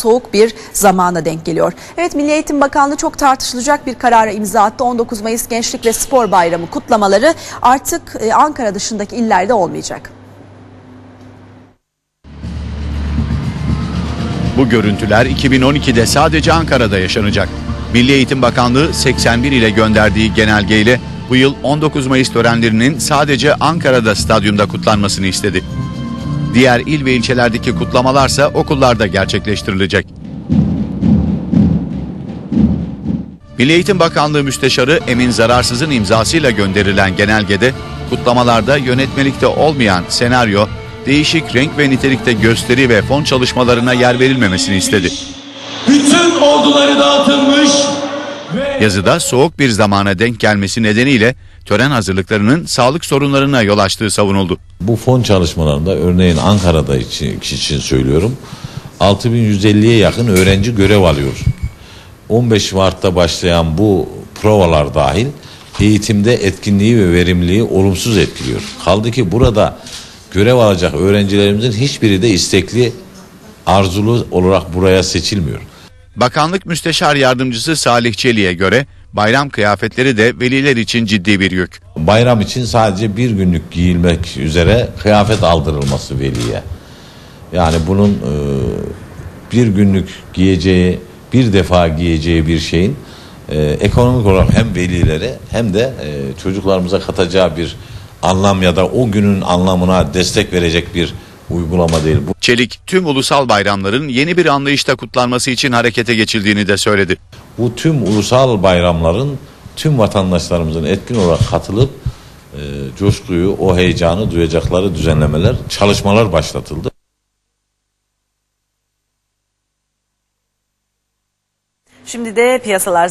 soğuk bir zamana denk geliyor. Evet Milli Eğitim Bakanlığı çok tartışılacak bir karara imza attı. 19 Mayıs Gençlik ve Spor Bayramı kutlamaları artık e, Ankara dışındaki illerde olmayacak. Bu görüntüler 2012'de sadece Ankara'da yaşanacak. Milli Eğitim Bakanlığı 81 ile gönderdiği genelgeyle bu yıl 19 Mayıs törenlerinin sadece Ankara'da stadyumda kutlanmasını istedi. Diğer il ve ilçelerdeki kutlamalarsa okullarda gerçekleştirilecek. Milli Eğitim Bakanlığı Müsteşarı Emin Zararsız'ın imzasıyla gönderilen genelgede kutlamalarda yönetmelikte olmayan senaryo, değişik renk ve nitelikte gösteri ve fon çalışmalarına yer verilmemesini istedi. Bütün orduları dağıtılmış ve Yazıda soğuk bir zamana denk gelmesi nedeniyle tören hazırlıklarının sağlık sorunlarına yol açtığı savunuldu. Bu fon çalışmalarında örneğin Ankara'da için, için söylüyorum 6150'ye yakın öğrenci görev alıyor. 15 Mart'ta başlayan bu provalar dahil eğitimde etkinliği ve verimliliği olumsuz etkiliyor. Kaldı ki burada görev alacak öğrencilerimizin hiçbiri de istekli arzulu olarak buraya seçilmiyor. Bakanlık Müsteşar Yardımcısı Salih Çelik'e göre bayram kıyafetleri de veliler için ciddi bir yük. Bayram için sadece bir günlük giyilmek üzere kıyafet aldırılması veliye. Yani bunun e, bir günlük giyeceği, bir defa giyeceği bir şeyin e, ekonomik olarak hem velilere hem de e, çocuklarımıza katacağı bir anlam ya da o günün anlamına destek verecek bir uygulama değil. Bu Çelik tüm ulusal bayramların yeni bir anlayışta kutlanması için harekete geçildiğini de söyledi. bu tüm ulusal bayramların tüm vatandaşlarımızın etkin olarak katılıp e, coşkuyu, o heyecanı duyacakları düzenlemeler, çalışmalar başlatıldı. Şimdi de piyasalar